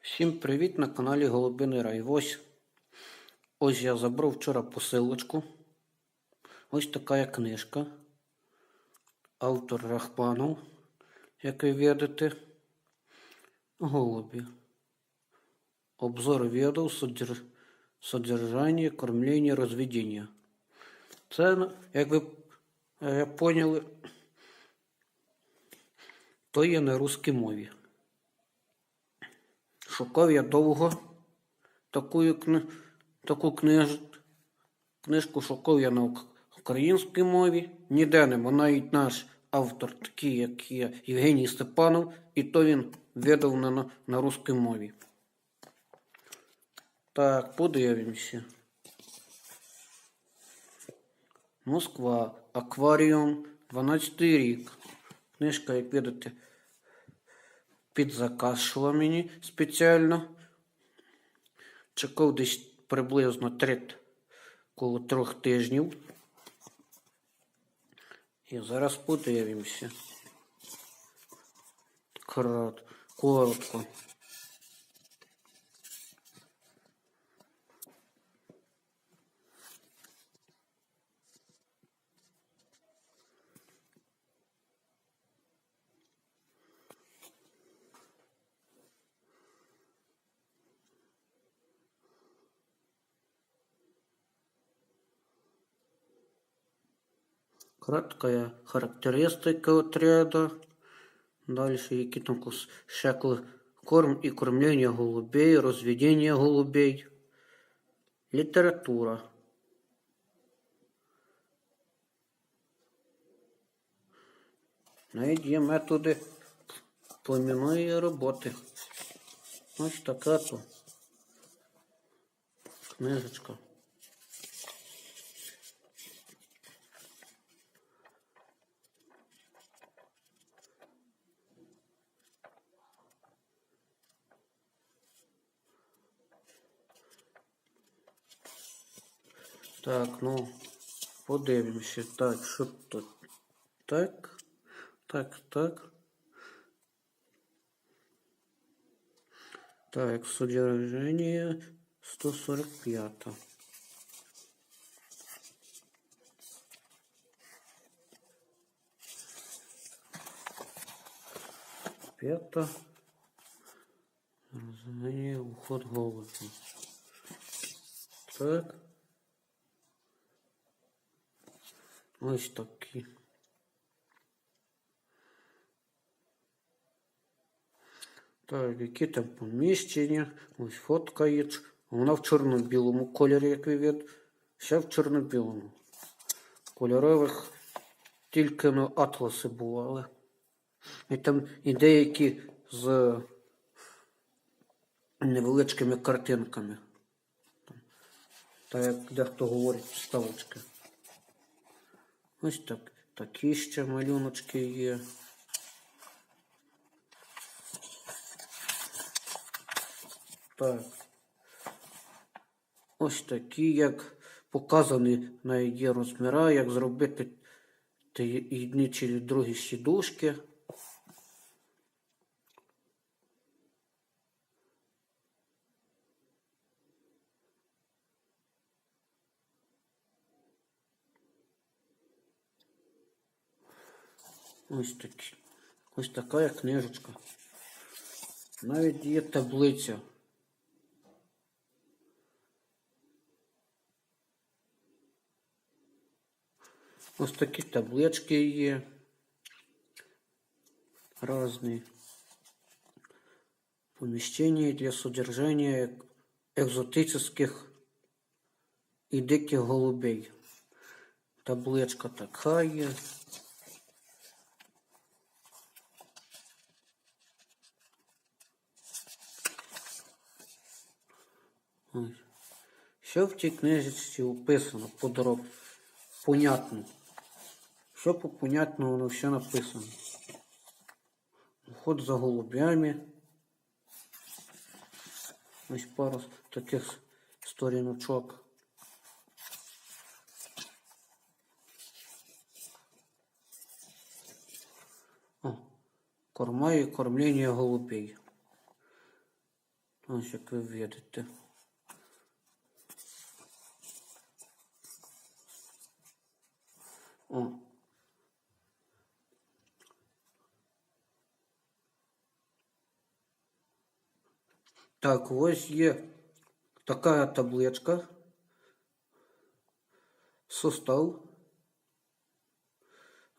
Всім привіт на каналі Голубиний Рай. Ось, я забрав вчора посилочку. Ось така книжка. Автор Рахманов, як ви видите. Голубі. Обзор содер... содержання, кормлення, розведення. Це, як ви е, поняли, то є на русській мові. Шукав я довго таку, таку книж... книжку шукав я на українській мові. Ніде нема. Навіть наш автор, такий, як є Євгеній Степанов, і то він видав на, на русській мові. Так, подивимося. Москва. Акваріум. 12 рік. Книжка, як видите, під заказ йшла мені спеціально. Чекав десь приблизно три, коло трьох тижнів. І зараз подивимося. Коротко. Краткая характеристика отряда. Дальше які там кл- корм і кормлення голубей, розведення голубей. Література. Навіть є методи племінної роботи. Ось така то книжечка. Так, ну, подивимося. Так, що тут? Так, так, так. Так, содержание 145. П'ята. Розуміння, уход голосу. Так. Ось такі. Так, які там поміщення. Ось фотка є. Вона в чорно-білому кольорі, як ви від. Ще в чорно-білому. Кольорових тільки на атласи бували. І там і деякі з невеличкими картинками. Так як дехто говорить вставочки. Ось так. Такі ще малюночки є. Так. Ось такі, як показані на її розміра, як зробити ті одні чи другі сідушки. Ось такі. Ось така книжечка. Навіть є таблиця. Ось такі таблички є. Разные. Помещения для содержания экзотических и диких голубей. Табличка така є. Ось. Що в цій книжечці описано подороб? Понятно. Що по понятно воно все написано. Уход за голубями. Ось пару таких сторіночок. О, корма і кормлення голубей. Ось як ви видите. О. Так, ось є така табличка. Состав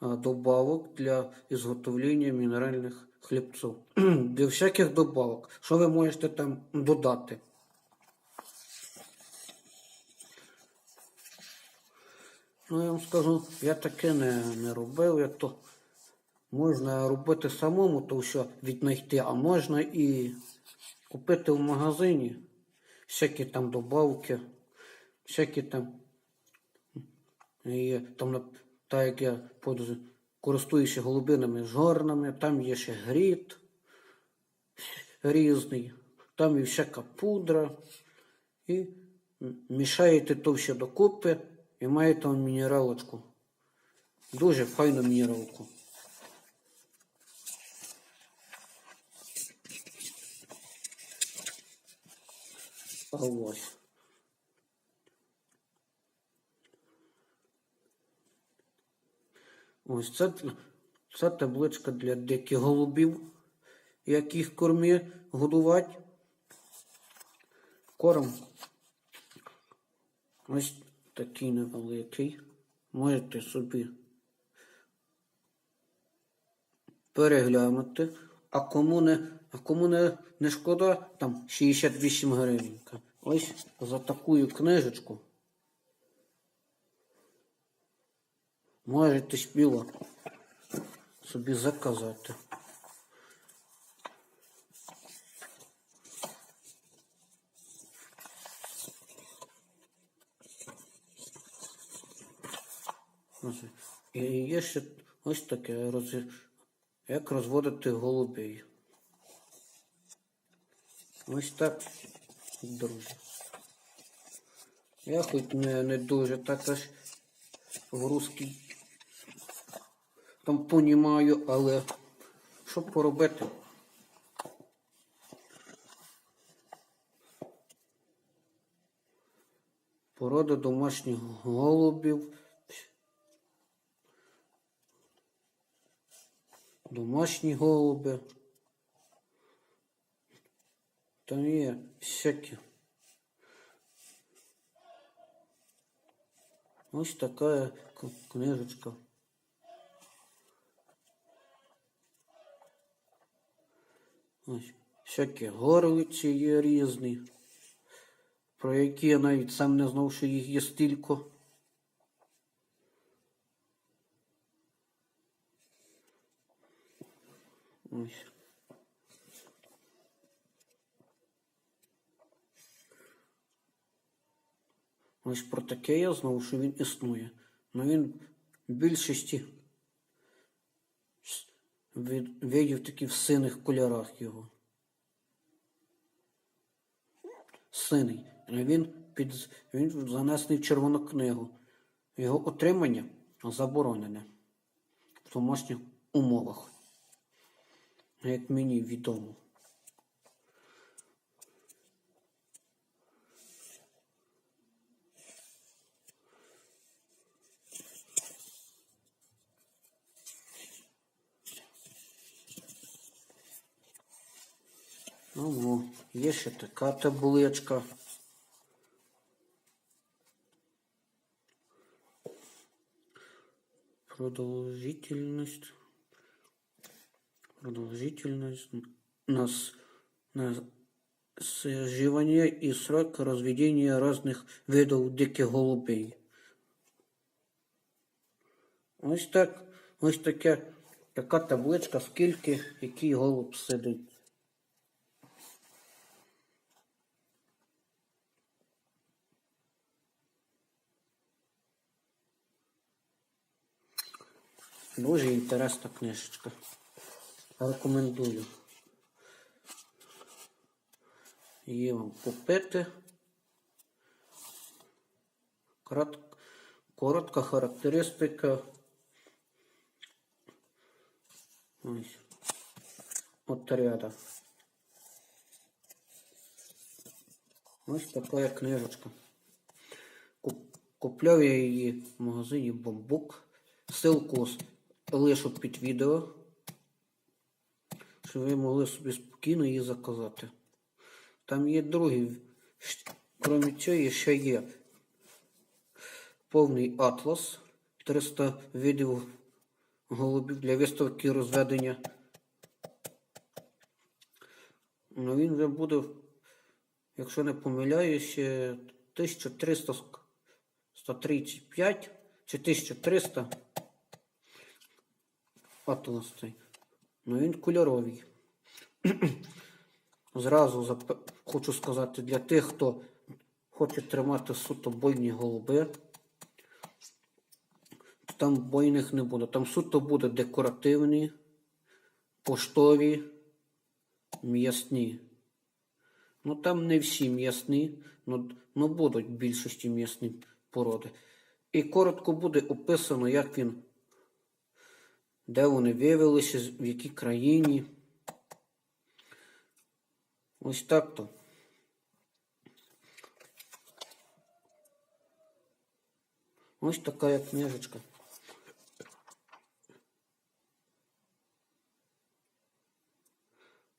добавок для ізготовлення мінеральних хлібців. Для всяких добавок. Що ви можете там додати? Ну, я вам скажу, я таке не, не робив, я то можна робити самому, то все віднайти, а можна і купити в магазині всякі там добавки, всякі там, є, там так як я користуюся голубинами жорнами, там є ще гріт різний, там і всяка пудра. І мішаєте то все докупи і маєте мінералочку. Дуже файну мінералку. Ось. Ось це, це табличка для диких голубів, яких кормі годувати. Корм ось такий невеликий. Можете собі переглянути. А кому не, а кому не, не шкода, там 68 гривень. Ось за таку книжечку. Можете сміло собі заказати. І є ще ось таке, як розводити голубей. Ось так, друзі. Я хоч не, не дуже так аж в русський там понімаю, але що поробити? Порода домашніх голубів. Домашні голуби. Там є всякі. Ось така книжечка. Ось всякі горлиці є різні, про які я навіть сам не знав, що їх є стільки. Ось. Ось про таке я знав, що він існує. Но він в більшості видів такі в синих кольорах його. Синий. Він, під, він занесений в червону книгу. Його отримання заборонене в домашніх умовах. Як мені відомо. Ну, ну, є ще така табличка. Продолжительность. Продолжительность нас на соживание и срок разведения разных видов диких голубей. Ось так, ось таке, така табличка, скільки який голуб сидить. Дуже інтересна книжечка. Рекомендую. Її вам купити. Коротка характеристика. Ось. Отряда. Ось така книжечка. Куп- Купляв я її в магазині Бамбук. Ссылку с- лишу під відео, щоб ви могли собі спокійно її заказати. Там є другі, крім цієї, ще є повний атлас, 300 видів голубів для виставки розведення. Ну, він вже буде, якщо не помиляюся, 1335 чи 1300 атлас цей. Ну він кольоровий. Зразу зап... хочу сказати для тих, хто хоче тримати суто бойні голуби. Там бойних не буде. Там суто буде декоративні, поштові, м'ясні. Ну там не всі м'ясні, ну будуть більшості м'ясні породи. І коротко буде описано, як він, де вони виявилися, в якій країні. Ось так то. Ось така як книжечка.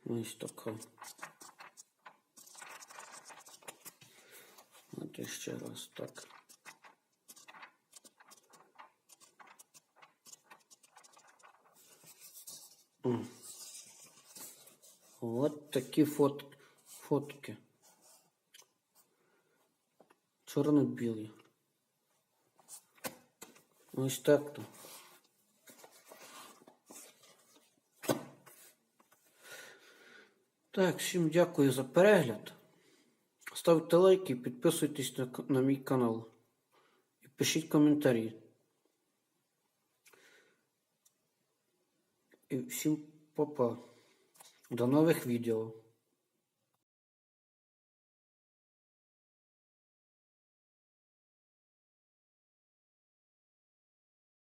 Ось така. От ще раз так. От такі фот... фотки. Чорно-білі. Ось так то. Так, всім дякую за перегляд. Ставте лайки, підписуйтесь на, на мій канал. І пишіть коментарі. І всім па-па. До нових відео.